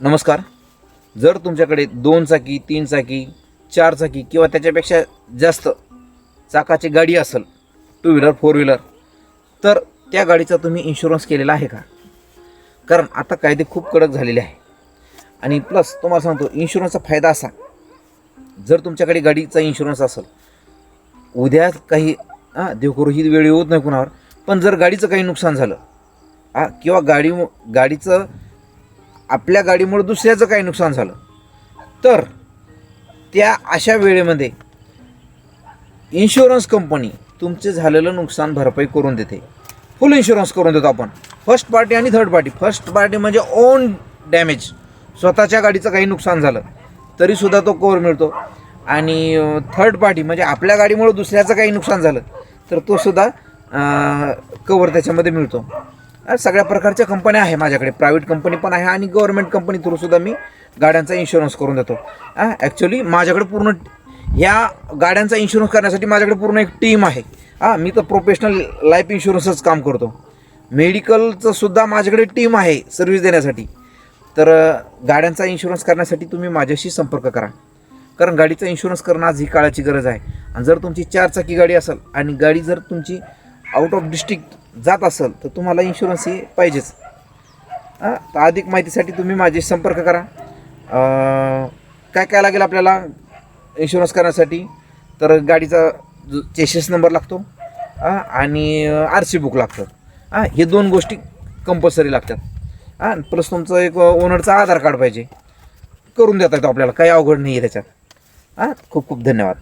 नमस्कार. जर तुमच्याकडे दोन चाकी तीन चाकी चार चाकी किंवा त्याच्यापेक्षा जास्त चाकाची गाडी असेल टू व्हीलर फोर व्हीलर तर त्या गाडीचा तुम्ही इन्शुरन्स केलेला आहे का? कारण आता कायदे खूप कडक झालेले आहे. आणि प्लस तुम्हाला सांगतो इन्शुरन्सचा फायदा असा जर तुमच्याकडे गाडीचा इन्शुरन्स असेल उद्या काही हां देव ही वेळ येऊत नाही कुणावर पण जर गाडीचं काही नुकसान झालं हां किंवा गाडी गाडीचं आपल्या गाडीमुळे दुसऱ्याचं काही नुकसान झालं. तर त्या अशा वेळेमध्ये इन्शुरन्स कंपनी तुमचे झालेलं नुकसान भरपाई करून देते. फुल इन्शुरन्स करून देतो आपण. फर्स्ट पार्टी आणि थर्ड पार्टी फर्स्ट पार्टी म्हणजे ओन डॅमेज स्वतःच्या गाडीचं काही नुकसान झालं तरीसुद्धा तो कवर मिळतो. आणि थर्ड पार्टी म्हणजे आपल्या गाडीमुळे दुसऱ्याचं काही नुकसान झालं तर तो सुद्धा कवर त्याच्यामध्ये मिळतो. सगळ्या प्रकारच्या कंपन्या आहे माझ्याकडे. प्रायव्हेट कंपनी पण आहे आणि गव्हर्नमेंट कंपनी थ्रूसुद्धा मी गाड्यांचा इन्शुरन्स करून देतो. ॲक्च्युली माझ्याकडे पूर्ण ह्या गाड्यांचा इन्शुरन्स करण्यासाठी माझ्याकडे पूर्ण एक टीम आहे. हां मी तर प्रोफेशनल लाईफ इन्शुरन्सच काम करतो. मेडिकलचं सुद्धा माझ्याकडे टीम आहे सर्व्हिस देण्यासाठी. तर गाड्यांचा इन्शुरन्स करण्यासाठी तुम्ही माझ्याशी संपर्क करा. कारण गाडीचा इन्शुरन्स करणं आज ही काळाची गरज आहे. आणि जर तुमची चारचाकी गाडी असेल आणि गाडी जर तुमची आउट ऑफ डिस्ट्रिक्ट जात असेल तर तुम्हाला इन्शुरन्स ही पाहिजेच. हां तर अधिक माहितीसाठी तुम्ही माझे संपर्क करा. काय काय लागेल आपल्याला इन्शुरन्स करण्यासाठी? तर गाडीचा जो चेसेस नंबर लागतो. आणि आर सी बुक लागतं. हां हे दोन गोष्टी कंपल्सरी लागतात. हां प्लस तुमचं एक ओनरचं आधार कार्ड पाहिजे. करून देता येतो आपल्याला. काही अवघड नाही आहे त्याच्यात. हां खूप खूप धन्यवाद.